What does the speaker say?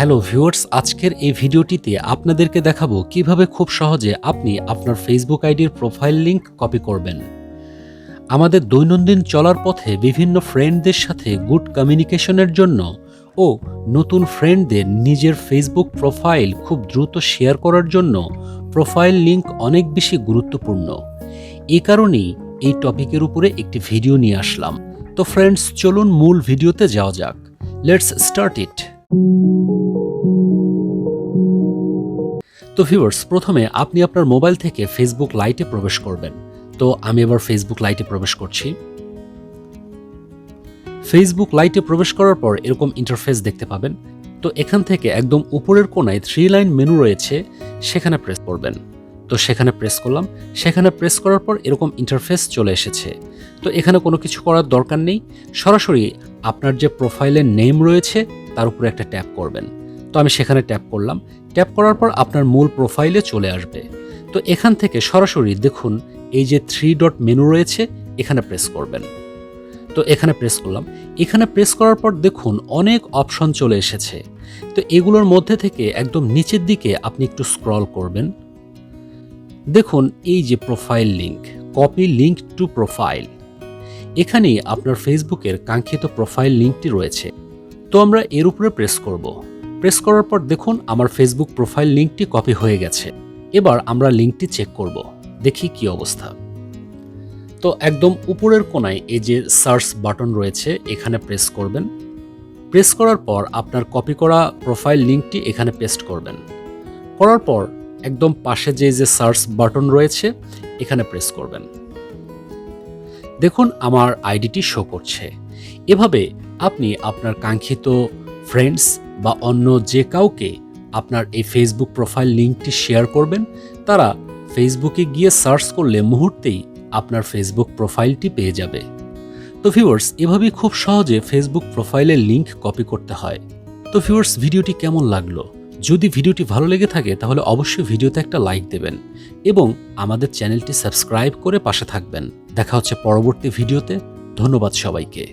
Hello viewers, আজকের এই ভিডিওটিতে আপনাদেরকে দেখাবো কীভাবে খুব সহজে আপনি আপনার ফেসবুক আইডির প্রোফাইল লিংক কপি করবেন। আমাদের দৈনন্দিন চলার পথে বিভিন্ন ফ্রেন্ডদের সাথে গুড কমিউনিকেশনের জন্য ও নতুন ফ্রেন্ডদের নিজের ফেসবুক প্রোফাইল খুব দ্রুত শেয়ার করার জন্য প্রোফাইল লিংক অনেক বেশি গুরুত্বপূর্ণ। এ কারণেই এই টপিকের উপরে একটি ভিডিও নিয়ে আসলাম। তো ফ্রেন্ডস, চলুন মূল ভিডিওতে যাওয়া যাক। লেটস স্টার্ট ইট তো ভিউয়ার্স প্রথমে আপনি আপনার মোবাইল থেকে ফেসবুক লাইটে প্রবেশ করবেন। তো আমি এবার ফেসবুক লাইটে প্রবেশ করছি। ফেসবুক লাইটে প্রবেশ করার পর এরকম ইন্টারফেস দেখতে পাবেন। তো এখান থেকে একদম উপরের কোনায় থ্রি লাইন মেনু রয়েছে, সেখানে প্রেস করবেন। তো সেখানে প্রেস করলাম। সেখানে প্রেস করার পর এরকম ইন্টারফেস চলে এসেছে। তো এখানে কোনো কিছু করার দরকার নেই। সরাসরি আপনার যে প্রোফাইলের নেম রয়েছে, তার উপরে একটা ট্যাপ করবেন। তো আমি সেখানে ট্যাপ করলাম। ট্যাপ করার পর আপনার মূল প্রোফাইলে চলে আসবে। তো এখান থেকে সরাসরি দেখুন, এই যে থ্রি ডট মেনু রয়েছে, এখানে প্রেস করবেন। তো এখানে প্রেস করলাম। এখানে প্রেস করার পর দেখুন, অনেক অপশন চলে এসেছে। তো এগুলোর মধ্যে থেকে একদম নিচের দিকে আপনি একটু স্ক্রল করবেন। দেখুন, এই যে profile link copy link to profile এখানেই আপনার ফেসবুকের কাঙ্ক্ষিত প্রোফাইল লিঙ্কটি রয়েছে। তো আমরা এর উপরে প্রেস করব। প্রেস করার পর দেখুন আমার ফেসবুক প্রোফাইল লিঙ্কটি কপি হয়ে গেছে। এবার আমরা লিঙ্কটি চেক করব। দেখি কি অবস্থা। তো একদম উপরের কোনায় এই যে সার্চ বাটন রয়েছে, এখানে প্রেস করবেন। প্রেস করার পর আপনার কপি করা প্রোফাইল লিঙ্কটি এখানে পেস্ট করবেন। করার পর একদম পাশে যে যে সার্চ বাটন রয়েছে, এখানে প্রেস করবেন। দেখুন আমার আইডিটি শো করছে। এভাবে আপনি আপনার কাঙ্ক্ষিত ফ্রেন্ডস বা অন্য যে কাউকে আপনার এই ফেসবুক প্রোফাইল লিঙ্কটি শেয়ার করবেন, তারা ফেসবুকে গিয়ে সার্চ করলে মুহূর্তেই আপনার ফেসবুক প্রোফাইলটি পেয়ে যাবে। তো ভিউয়ার্স এভাবেই খুব সহজে ফেসবুক প্রোফাইলের লিঙ্ক কপি করতে হয়। তো ভিউয়ার্স ভিডিওটি কেমন লাগল? যদি ভিডিওটি ভালো লেগে থাকে, তাহলে অবশ্যই ভিডিওতে একটা লাইক দেবেন এবং আমাদের চ্যানেলটি সাবস্ক্রাইব করে পাশে থাকবেন। দেখা হচ্ছে পরবর্তী ভিডিওতে। ধন্যবাদ সবাইকে।